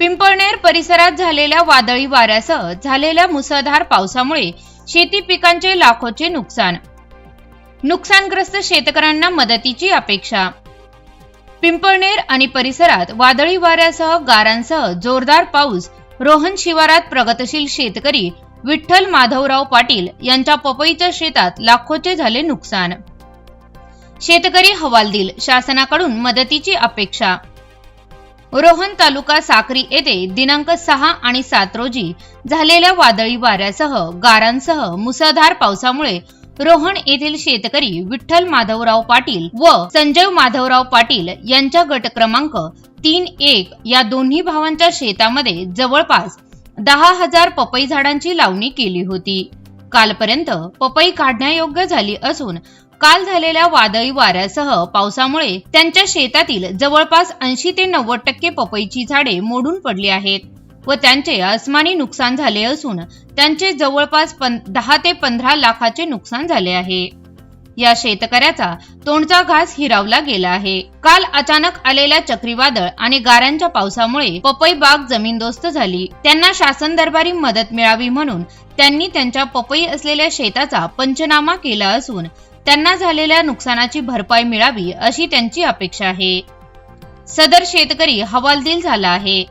पिंपळनेर परिसरात झालेल्या वादळी वाऱ्यासह झालेल्या मुसळधार पावसामुळे शेती पिकांचे लाखोचे नुकसान. नुकसानग्रस्त शेतकऱ्यांना मदतीची अपेक्षा. पिंपळनेर आणि परिसरात वादळी वाऱ्यासह गारांसह जोरदार पाऊस रोहन शिवारात प्रगतशील शेतकरी विठ्ठल माधवराव पाटील यांच्या पपईच्या शेतात लाखोचे झाले नुकसान. शेतकरी हवालदिल शासनाकडून मदतीची अपेक्षा. रोहन तालुका साक्री येथे दिनांक सहा आणि सात रोजी झालेल्या वादळी वाऱ्यासह गारांसह मुसळधार पावसामुळे रोहन येथील शेतकरी विठ्ठल माधवराव पाटील व संजय माधवराव पाटील यांच्या गट क्रमांक तीन एक या दोन्ही भावांच्या शेतामध्ये जवळपास दहा हजार पपई झाडांची लावणी केली होती. कालपर्यंत पपई काढण्यायोग्य झाली असून काल झालेल्या वादळी वाऱ्यासह पावसामुळे त्यांच्या शेतातील जवळपास ऐंशी ते नव्वद टक्के पपईची झाडे मोडून पडली आहेत व त्यांचे अस्मानी नुकसान झाले असून त्यांचे जवळपास दहा ते पंधरा लाखाचे नुकसान झाले आहे. या शेतकऱ्याचा तोंडचा घास हिरावला गेला आहे. काल अचानक आलेल्या चक्रीवादळ आणि गाऱ्यांच्या पावसामुळे पपई बाग जमीनदोस्त झाली. त्यांना शासन दरबारी मदत मिळावी म्हणून त्यांनी त्यांच्या पपई असलेल्या शेताचा पंचनामा केला असून त्यांना झालेल्या नुकसानाची भरपाई मिळावी अशी त्यांची अपेक्षा आहे. सदर शेतकरी हवालदिल झाला आहे.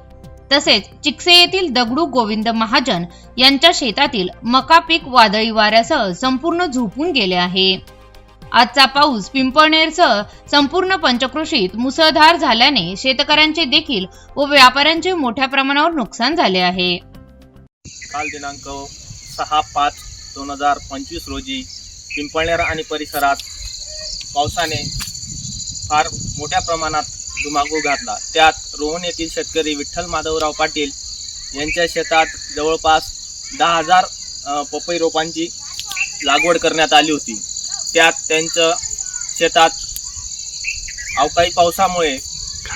तसेच चिकसे येथील दगडू गोविंद महाजन यांच्या शेतातील मका पीक वादळी वाऱ्यासह संपूर्ण झोपून गेले आहे. आजचा पाऊस पिंपळनेरसह संपूर्ण पंचकृषीत मुसळधार झाल्याने शेतकऱ्यांचे देखील व व्यापाऱ्यांचे मोठ्या प्रमाणावर नुकसान झाले आहे. काल दिनांक सहा पाच दोन हजार पंचवीस रोजी पिंपळनेर आणि परिसरात पावसाने फार मोठ्या प्रमाणात धुमाकूळ घातला. त्यात रोहन येथील शेतकरी विठ्ठल माधवराव पाटील यांच्या शेतात जवळपास दहा हजार पपई रोपांची लागवड करण्यात आली होती. त्यात त्यांचं शेतात अवकाळी पावसामुळे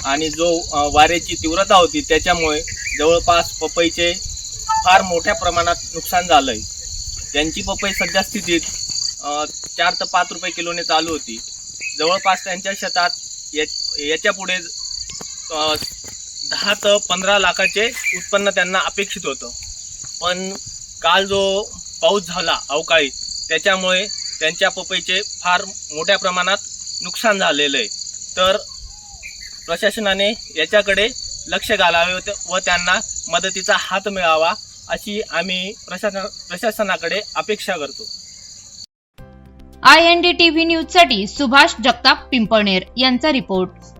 आणि जो वारेची वाऱ्याची तीव्रता होती त्याच्यामुळे जवळपास पपईचे फार मोठ्या प्रमाणात नुकसान झालं आहे त्यांची पपई सध्या स्थितीत चार ते पाच रुपये किलोने चालू होती. जवळपास त्यांच्या शेतात या याच्यापुढे दहा ते पंधरा लाखाचे उत्पन्न त्यांना अपेक्षित होतं. पण काल जो पाऊस झाला अवकाळी त्याच्यामुळे त्यांच्या पपईचे फार मोठ्या प्रमाणात नुकसान झालेलं आहे. तर प्रशासनाने याच्याकडे लक्ष घालावे होते व त्यांना मदतीचा हात मिळावा अशी आम्ही प्रशासन प्रशासनाकडे अपेक्षा करतो. आय एन डी टीव्ही न्यूजसाठी सुभाष जगताप पिंपळनेर यांचा रिपोर्ट.